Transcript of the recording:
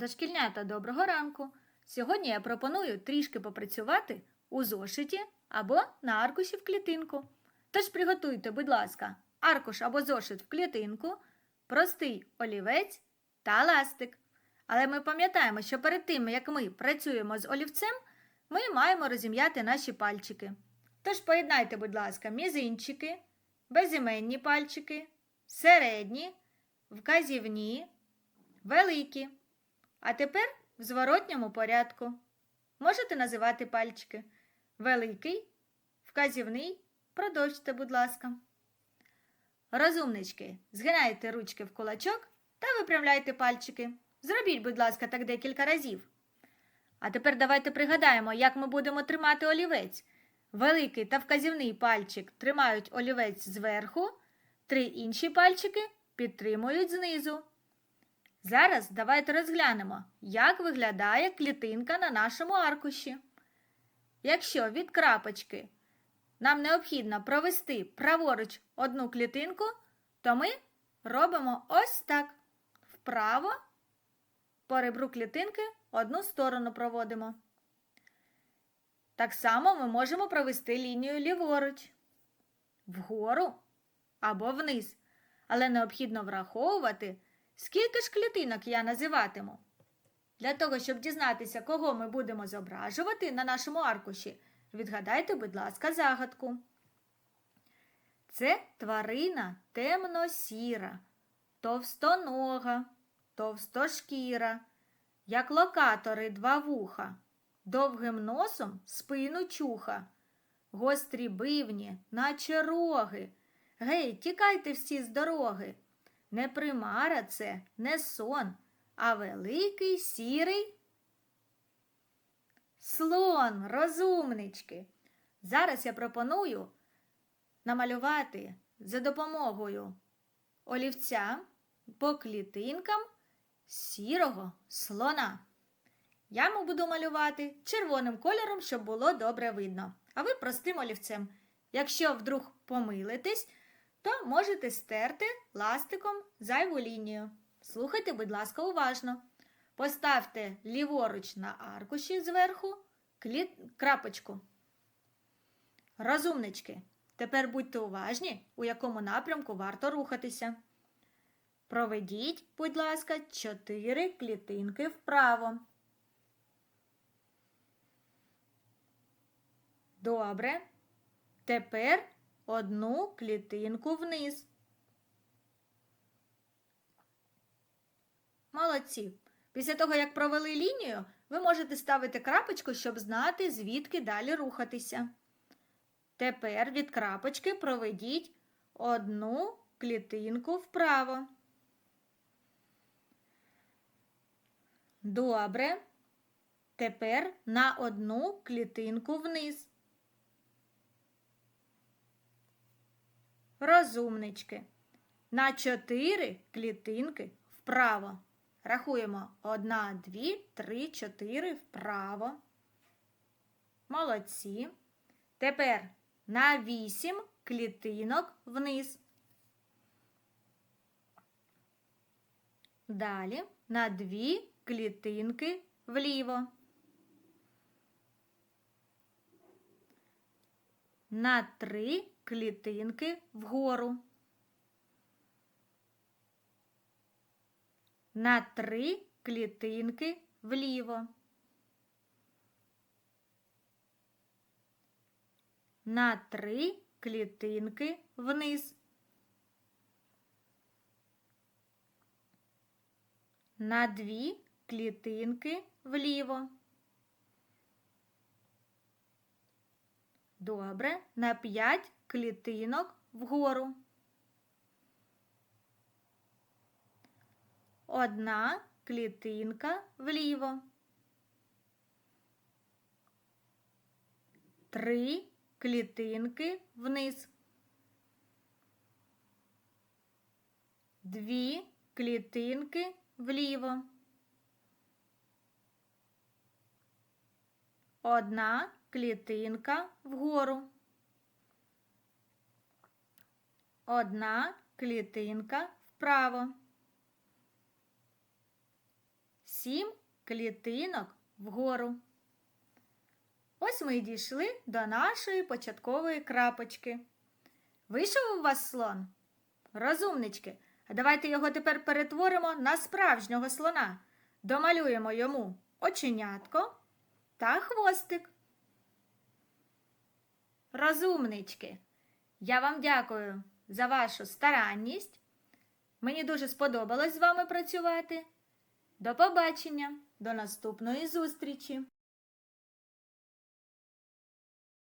Дошкільнята, доброго ранку! Сьогодні я пропоную трішки попрацювати у зошиті або на аркуші в клітинку. Тож приготуйте, будь ласка, аркуш або зошит в клітинку, простий олівець та ластик. Але ми пам'ятаємо, що перед тим, як ми працюємо з олівцем, ми маємо розім'яти наші пальчики. Тож поєднайте, будь ласка, мізинчики, безіменні пальчики, середні, вказівні, великі. А тепер в зворотньому порядку. Можете називати пальчики. Великий, вказівний, продовжте, будь ласка. Розумнички, згинайте ручки в кулачок та випрямляйте пальчики. Зробіть, будь ласка, так декілька разів. А тепер давайте пригадаємо, як ми будемо тримати олівець. Великий та вказівний пальчик тримають олівець зверху, три інші пальчики підтримують знизу. Зараз давайте розглянемо, як виглядає клітинка на нашому аркуші. Якщо від крапочки нам необхідно провести праворуч одну клітинку, то ми робимо ось так. Вправо по ребру клітинки одну сторону проводимо. Так само ми можемо провести лінію ліворуч, вгору або вниз. Але необхідно враховувати, скільки ж клітинок я називатиму. Для того, щоб дізнатися, кого ми будемо зображувати на нашому аркуші, відгадайте, будь ласка, загадку. Це тварина темно-сіра, товстонога, товстошкіра, як локатори два вуха, довгим носом спину чуха, гострі бивні, наче роги. Гей, тікайте всі з дороги. Не примара це, не сон, а великий сірий слон, розумнички. Зараз я пропоную намалювати за допомогою олівця по клітинкам сірого слона. Я йому буду малювати червоним кольором, щоб було добре видно. А ви простим олівцем. Якщо вдруг помилитесь, то можете стерти ластиком зайву лінію. Слухайте, будь ласка, уважно. Поставте ліворуч на аркуші зверху клі... крапочку. Розумнички. Тепер будьте уважні, у якому напрямку варто рухатися. Проведіть, будь ласка, чотири клітинки вправо. Добре. Тепер одну клітинку вниз. Молодці. Після того, як провели лінію, ви можете ставити крапочку, щоб знати, звідки далі рухатися. Тепер від крапочки проведіть одну клітинку вправо. Добре. Тепер на одну клітинку вниз. Розумнички. На чотири клітинки вправо. Рахуємо одна, дві, три, чотири вправо. Молодці. Тепер на вісім клітинок вниз. Далі на дві клітинки вліво. На три клітинки вгору. На три клітинки вліво. На три клітинки вниз. На дві клітинки вліво. Добре. На п'ять клітинок вгору. Одна клітинка вліво. Три клітинки вниз. Дві клітинки вліво. Одна клітинка вгору. Одна клітинка вправо. сім клітинок вгору. Ось ми й дійшли до нашої початкової крапочки. Вийшов у вас слон? Розумнички, а давайте його тепер перетворимо на справжнього слона. Домалюємо йому оченятко та хвостик. Розумнички, я вам дякую за вашу старанність. Мені дуже сподобалось з вами працювати. До побачення, до наступної зустрічі!